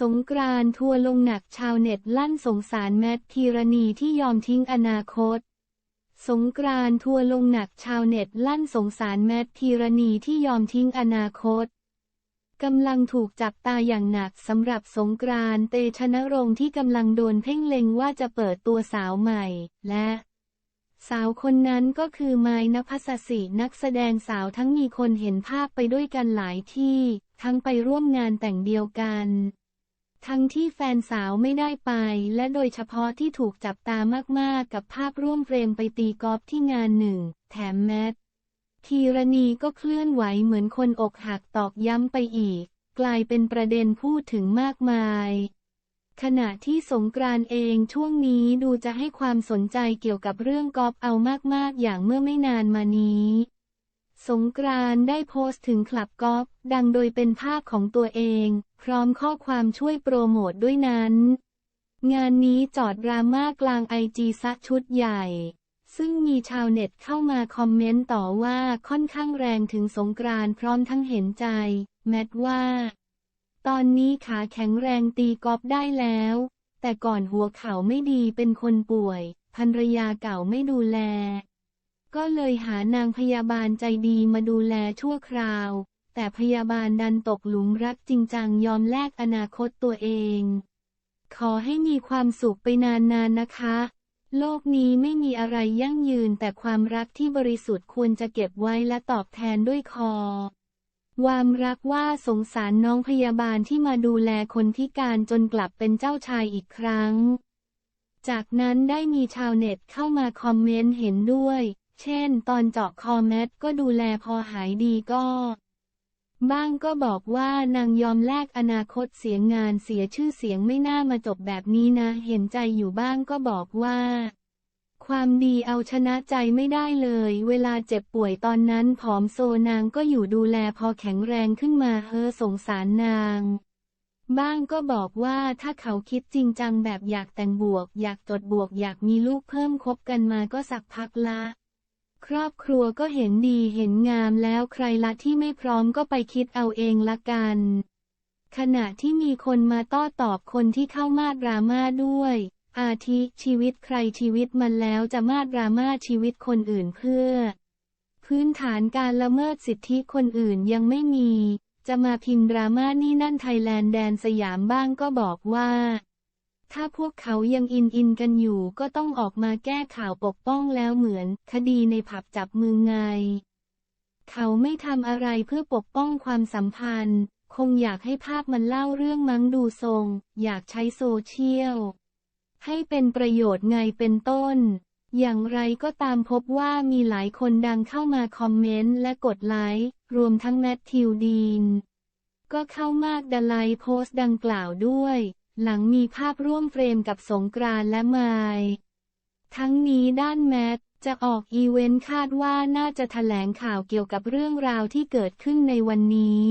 สงกรานทัวลงหนักชาวเน็ตลั่นสงสารแมทพีรณีที่ยอมทิ้งอนาคต สงกรานทัวลงหนักชาวเน็ตลั่นสงสารแมทพีรณีที่ยอมทิ้งอนาคตกำลังถูกจับตาอย่างหนักสำหรับสงกรานเตชะนรงค์ที่กำลังโดนเพ่งเล็งว่าจะเปิดตัวสาวใหม่ และ สาวคนนั้นก็คือไม้นภัสสินักแสดงสาวทั้งมีคนเห็นภาพไปด้วยกันหลายที่ ทั้งไปร่วมงานแต่งเดียวกัน ทั้งที่แฟนสาวไม่ได้ไป และโดยเฉพาะที่ถูกจับตามากๆ กับภาพร่วมเฟรมไปตีกอล์ฟที่งานหนึ่ง แถมแมททีรณีก็เคลื่อนไหวเหมือนคนอกหักตอกย้ำไปอีก กลายเป็นประเด็นพูดถึงมากมาย ขณะที่สงกรานเองช่วงนี้ดูจะให้ความสนใจเกี่ยวกับเรื่องกอล์ฟเอามากๆอย่างเมื่อไม่นานมานี้ สงกรานได้โพสต์ถึงคลับกอล์ฟ ดังโดยเป็นภาพของตัวเอง พร้อมข้อความช่วยโปรโมทด้วยนั้น งานนี้จอดดราม่ากลางไอจีซะชุดใหญ่ ซึ่งมีชาวเน็ตเข้ามาคอมเมนต์ต่อว่าค่อนข้างแรงถึงสงกรานพร้อมทั้งเห็นใจ แมทว่า ตอนนี้ขาแข็งแรงตีกอล์ฟได้แล้ว แต่ก่อนหัวเข่าไม่ดีเป็นคนป่วยภรรยาเก่าไม่ดูแล ก็เลยหานางพยาบาลใจดีมาดูแลชั่วคราว แต่พยาบาลดันตกหลุมรักจริงจังยอมแลกอนาคตตัวเอง ขอให้มีความสุขไปนานๆนนะคะ โลกนี้ไม่มีอะไรยั่งยืนแต่ความรักที่บริสุทธิ์ควรจะเก็บไว้และตอบแทนด้วยคอความรักว่าสงสารน้องพยาบาลที่มาดูแลคนพิการจนกลับเป็นเจ้าชายอีกครั้ง จากนั้นได้มีชาวเน็ตเข้ามาคอมเมนต์เห็นด้วย เช่น ตอนเจาะคอแมทก็ดูแลพอหายดีก็ บ้างก็บอกว่านางยอมแลกอนาคตเสียงานเสียชื่อเสียงไม่น่ามาจบแบบนี้นะ เห็นใจอยู่บ้างก็บอกว่า ความดีเอาชนะใจไม่ได้เลย เวลาเจ็บป่วยตอนนั้นผอมโซนางก็อยู่ดูแลพอแข็งแรงขึ้นมาเฮอสงสารนาง บ้างก็บอกว่าถ้าเขาคิดจริงจังแบบอยากแต่งบวก อยากจดบวก อยากมีลูกเพิ่มคบกันมาก็สักพักละ ครอบครัวก็เห็นดีเห็นงามแล้วใครละที่ไม่พร้อมก็ไปคิดเอาเองละกัน ขณะที่มีคนมาต้อตอบคนที่เข้ามาดราม่าด้วย อาทิชีวิตใครชีวิตมันแล้วจะมาดราม่าชีวิตคนอื่นเพื่อ พื้นฐานการละเมิดสิทธิคนอื่นยังไม่มี จะมาพิมพ์ดราม่านี่นั่นไทยแลนด์แดนสยามบ้างก็บอกว่า ถ้าพวกเขายังอินอินกันอยู่ก็ต้องออกมาแก้ข่าวปกป้องแล้วเหมือน คดีในผับจับมือไง เขาไม่ทำอะไรเพื่อปกป้องความสัมพันธ์ คงอยากให้ภาพมันเล่าเรื่องมั้งดูทรง อยากใช้โซเชียล ให้เป็นประโยชน์ไงเป็นต้น อย่างไรก็ตามพบว่ามีหลายคนดังเข้ามาคอมเมนต์และกดไลค์ รวมทั้งแมทธิวดีน ก็เข้ามากดไลค์โพสต์ดังกล่าวด้วย หลังมีภาพร่วมเฟรมกับสงกรานต์และไมายทั้งนี้ด้านแมทจะออกอีเวนต์คาดว่าน่าจะแถลงข่าวเกี่ยวกับเรื่องราวที่เกิดขึ้นในวันนี้